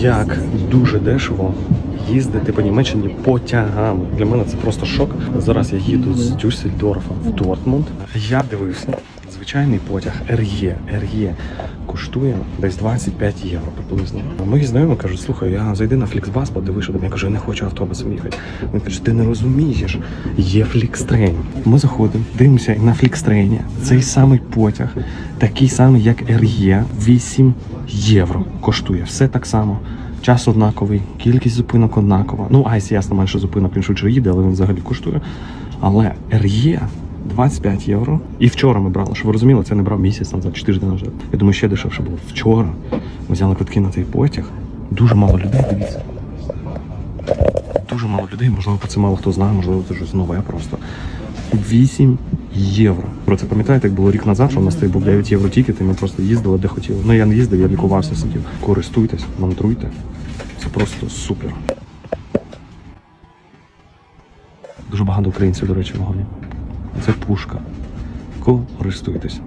як дуже дешево їздити по Німеччині потягами. Для мене це просто шок. Зараз я їду з Дюссельдорфа в Дортмунд. Я дивився. Звичайний потяг РЄ. РЄ коштує десь 25 євро приблизно. Мої знайомі кажуть, слухай, я зайди на Фліксбас, подивись, що там. Я кажу, я не хочу автобусом їхати. Він каже, ти не розумієш, є Флікстрейн. Ми заходимо, дивимося на Флікстрейні. Цей самий потяг, такий самий, як РЄ, 8 євро коштує. Все так само. Час однаковий, кількість зупинок однакова. Ну, айс, ясно, менше зупинок, він швидше їде, але він взагалі коштує. Але РЄ 25 євро. І вчора ми брали, щоб ви розуміли, це не брав місяць назад, чи тиждень назад. Я думаю, ще дешевше було. Вчора ми взяли квитки на цей потяг. Дуже мало людей, дивіться. Дуже мало людей, можливо, про це мало хто знає, можливо, це щось нове просто. 8 євро. Про це пам'ятаєте, як було рік назад, що у нас тоді був 9 євро тікет, і ми просто їздили де хотіли. Ну я не їздив, я лікувався, сидів. Користуйтесь, мантруйте. Це просто супер. Дуже багато українців, до речі, в вагоні. Це пушка. Користуйтесь.